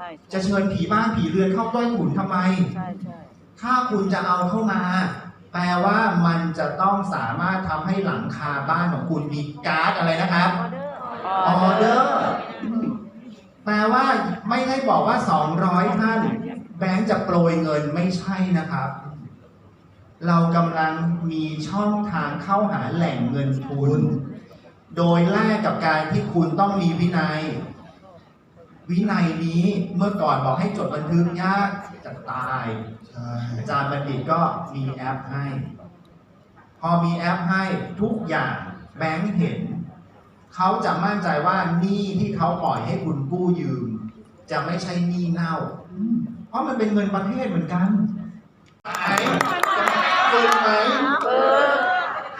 ช่จะเชิญผีบ้านผีเรือนเข้าใต้ถุนทำไม ใช่ใช่ถ้าคุณจะเอาเข้ามา แปลว่ามันจะต้องสามารถทำให้หลังคาบ้านของคุณมีการ์ดอะไรนะครับออเดอร์ แปลว่าไม่ได้บอกว่า 200ท่านแบงค์จะโปรยเงินไม่ใช่นะครับ เรากำลังมีช่องทางเข้าหาแหล่งเงินทุน โดยแลกกับการที่คุณต้องมีวินัย วินัยนี้เมื่อก่อนบอกให้จดบันทึกยากจะตาย ใช่อาจารย์บัณฑิตก็มีแอปให้ พอมีแอปให้ทุกอย่างแบงค์เห็น เขาจะมั่นใจว่าหนี้ที่เขาปล่อยให้คุณกู้ยืม จะไม่ใช่หนี้เน่า เพราะมันเป็นเงินประเทศเหมือนกันไหนฝึกไหม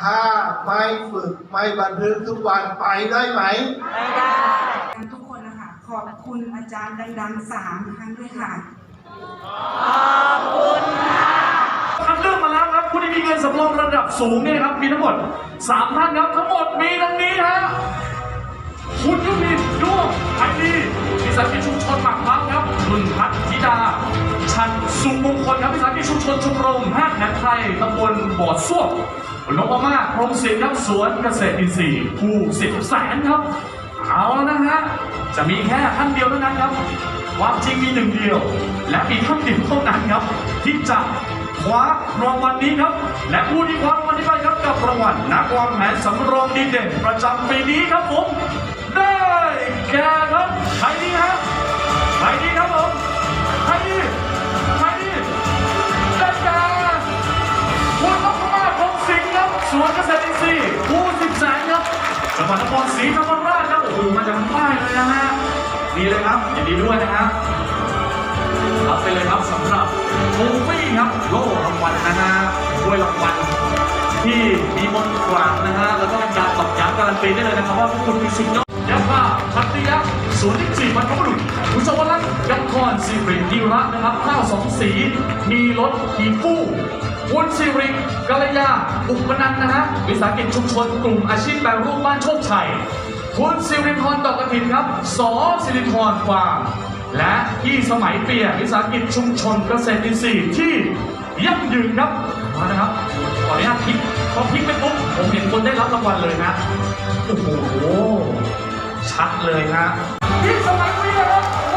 ถ้าไม่ฝึกไม่บันทึกทุกวันไปได้ไหม ไม่ได้ทุกคนนะคะ ขอบคุณอาจารย์ดังๆสามครั้งด้วยค่ะคัดเลือกมาแล้วครับผู้ที่มีเงินสำรองระดับสูงเนี่ยนะครับมีทั้งหมดสามท่านครับทั้งหมดมีดังนี้ฮะคุณยุพินด้วงไอดีวิสาหกิชุมชนปากพังครับคุณพัฒธิดา ชันสุมงคลครับวิสาหกิชุมชนชมรมแพทย์แผนไทยตำบลบ่อส้วมนพมาพรหมศิลป์ครับสวนเกษตรอินทรีย์ผู้สิบแสนครับ เอาแล้วนะฮะ จะมีแค่ท่านเดียวเท่านั้นครับความจริงมีหนึ่งเดียว และมีท่านเดียวเท่านั้นครับ ที่จะคว้ารางวัลนี้ครับ และผู้ที่คว้ารางวัลนี้ไปครับกับรางวัลนักวางแผนสำรองดีเด่นประจำปีนี้ครับผม ได้แก่ครับใครดีฮะใครดี สวนเกษตรอินทรีย์ผู้สิบแสนครับจังหวัดนครศรีธรรมราชครับโอ้โหมาจากทางใต้เลยนะฮะดีเลยครับยินดีด้วยนะฮะรับไปเลยครับสำหรับโทฟี่ครับโล่รางวัลนะฮะด้วยรางวัลที่มีมนต์กลางนะฮะแล้วก็เป็นการตอกย้ำการันตีได้เลยนะครับว่าพวกคุณมีสุดยอดยาภาพัตยะศูนย์ที่สี่บรรพบุรุษคุณสวร รค์ยักษ์คอนสิรินิรัตน์นะครับข้าวสองสีมีรถขีฟู่คุณสิริกัลยาอุปนันนะฮะวิสาหกิจชุมชนกลุ่มอาชีพแปรรูปบ้านโชคชัยคุณสิริพรดอกกระถินครับสอสิริพรฟาร์มและพี่สมัยเปียวิสาหกิจชุมชนเกษตรอินทรีย์ที่ยั่งยืนครับมานะครับขออนุญาตพลิกพอพลิกไปปุ๊บผมเห็นคนได้รับรางวัลเลยนะโอ้โหชัดเลยนะพี่สมัยเปียครับ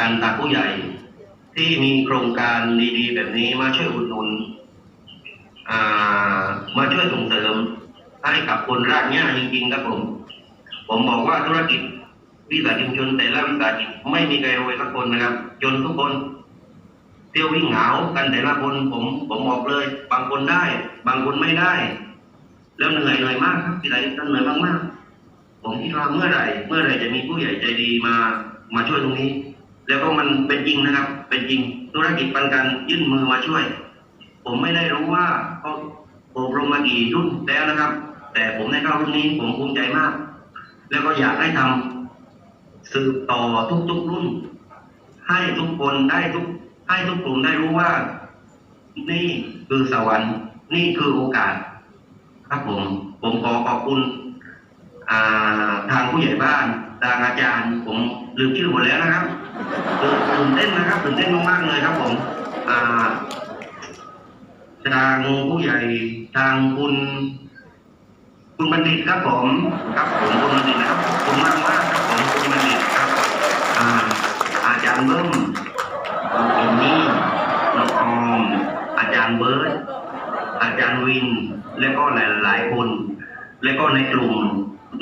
กันทาผู้ใหญ่ ที่มีโครงการดีๆแบบนี้มาช่วยอุดหนุนมาช่วยส่งเสริมให้กับคนรากหญ้าจริงๆครับผม ผมบอกว่าธุรกิจวิสาหกิจชนแต่ละวิสาหกิจไม่มีใครรวยสักคนนะครับ จนทุกคนเที่ยววิ่งเหงากันแต่ละคนผมผมบอกเลย บางคนได้ บางคนไม่ได้ แล้วเหนื่อยเหนื่อยมากครับที่ไหนท่านเหนื่อยมากๆผมคิดว่าเมื่อไหร่ เมื่อไหร่จะมีผู้ใหญ่ใจดีมามาช่วยตรงนี้ แล้วก็มันเป็นจริงนะครับ เป็นจริงธุรกิจปันกันยื่นมือมาช่วย ผมไม่ได้รู้ว่าเขาอบรมมากี่รุ่นแล้วนะครับ แต่ผมได้เข้ารุ่นนี้ผมภูมิใจมาก แล้วก็อยากให้ทำสืบต่อทุกๆรุ่น ให้ทุกคนได้ทุก ให้ทุกกลุ่มได้รู้ว่า นี่คือสวรรค์ นี่คือโอกาส ครับผม ผมขอขอบคุณทางผู้ใหญ่บ้านทางอาจารย์ ผมลืมชื่อหมดแล้วนะครับ ตื่นเต้นนะครับตื่นเต้นมากๆเลยครับผมอ่าทางผู้ใหญ่ทางคุณคุณบัณฑิตครับผมครับผมคุณบัณฑิตนะครับคุณมากมากครับผมคุณบัณฑิตครับอ่าอาจารย์เบิ้มน้องเอมมี่น้องออมอาจารย์เบิร์ตอาจารย์วิน และก็หลาย ๆ คน และก็ในกลุ่ม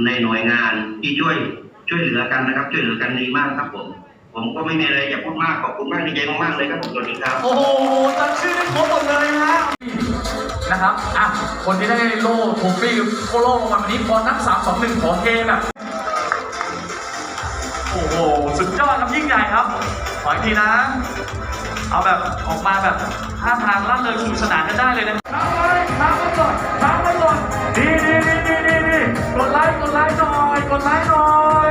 ในหน่วยงานที่ช่วยช่วยเหลือกันนะครับ ช่วยเหลือกันดีมากครับผม ผมก็ไม่มีอะไรจะพูดมากขอบคุณมากดีใจมากๆเลยครับผมสวัสดีครับ โอ้โหจำชื่อได้ครบหมดเลยนะฮะนะครับ อะ คนที่ได้โล่โทฟี่โคโล่รางวัลวันนี้พอนับสามสองหนึ่งขอเกมแบบโอ้โห สุดยอดครับยิ่งใหญ่ครับ ขออีกทีนะ เอาแบบออกมาแบบท่าทางล่าเริงสนุกสนานกันได้เลยนะค้างไว้ค้างไว้ก่อนค้างไว้ก่อนดีดีดีดีดีดีกดไลค์ กดไลค์หน่อย กดไลค์หน่อย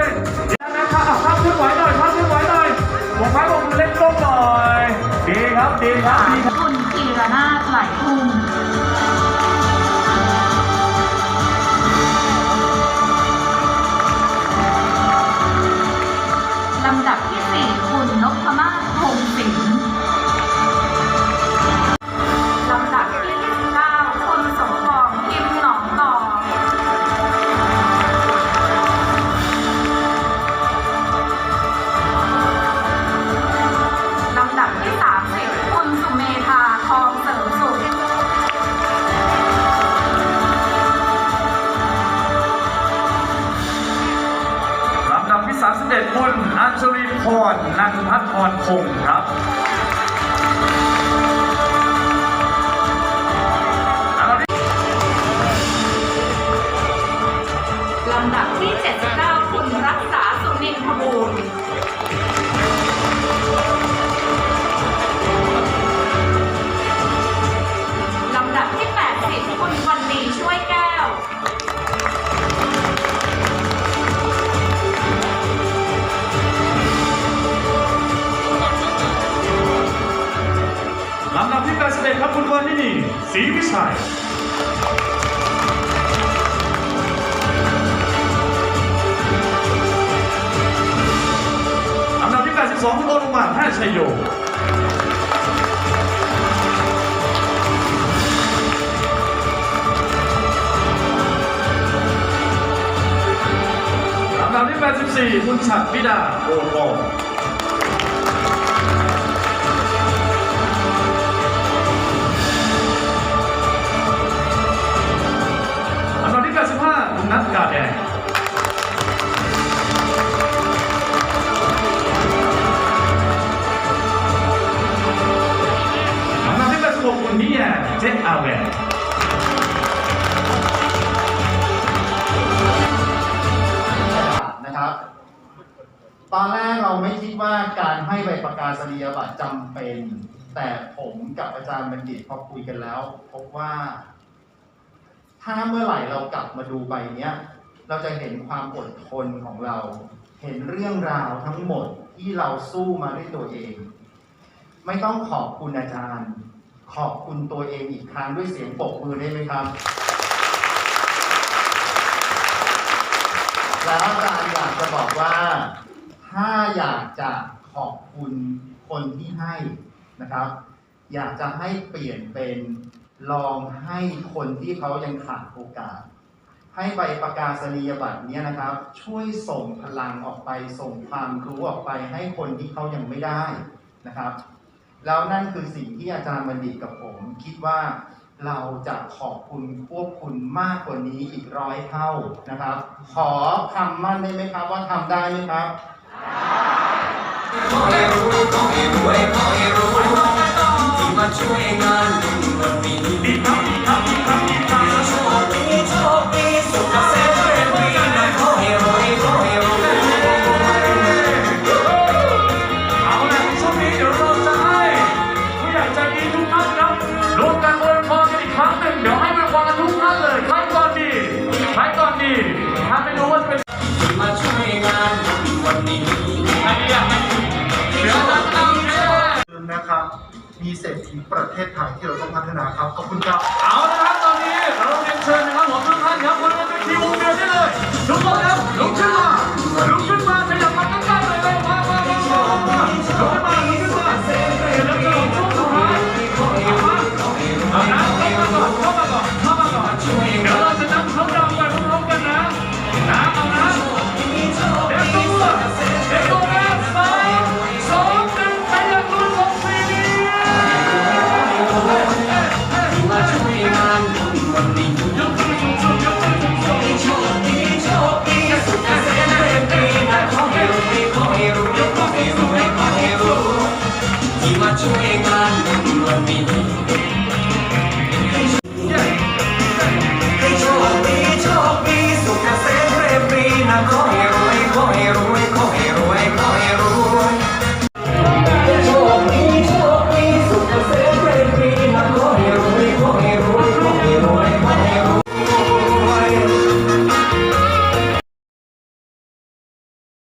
พรนันพัฒพรคงครับอันดับที่ลำดับที่ 79 คุณรักษาสุนินทบูรณ์ ชัยโยลำดับที่ 84 คุณฉัตรพิดาโอทอง ว่าการให้ใบประกาศนียบัตรจำเป็น แต่ผมกับอาจารย์บัณฑิตพอคุยกันแล้ว พบว่า ถ้าเมื่อไหร่เรากลับมาดูใบเนี้ย เราจะเห็นความอดทนของเรา เห็นเรื่องราวทั้งหมดที่เราสู้มาด้วยตัวเอง ไม่ต้องขอบคุณอาจารย์ ขอบคุณตัวเองอีกครั้งด้วยเสียงปรบมือได้ไหมครับแล้วอาจารย์อยากจะบอกว่า ถ้าอยากจะขอบคุณคนที่ให้นะครับ อยากจะให้เปลี่ยนเป็นลองให้คนที่เขายังขาดโอกาส ให้ใบประกาศนียบัตรเนี้ยนะครับ ช่วยส่งพลังออกไปส่งความรู้ออกไปให้คนที่เขายังไม่ได้นะครับ แล้วนั่นคือสิ่งที่อาจารย์บัณฑิตกับผม คิดว่าเราจะขอบคุณพวกคุณมากกว่านี้อีกร้อยเท่านะครับ ขอคำมั่นได้ไหมครับว่าทำได้ไหมครับ ขอให้รู้ขอให้รวยขอให้รู้ที่มาช่วยงานบุญวันนี้ นนี้ใครดีอะเดี๋ยวเราจะเอาเนี่ยนะครับมีเศรษฐีประเทศไทยที่เราต้องพัฒนาครับขอบคุณครับเอาละครับตอนนี้เราเรียนเชิญนะครับผมทุกท่านครับบนเวทีวงเดือนได้เลยทุกคนครับ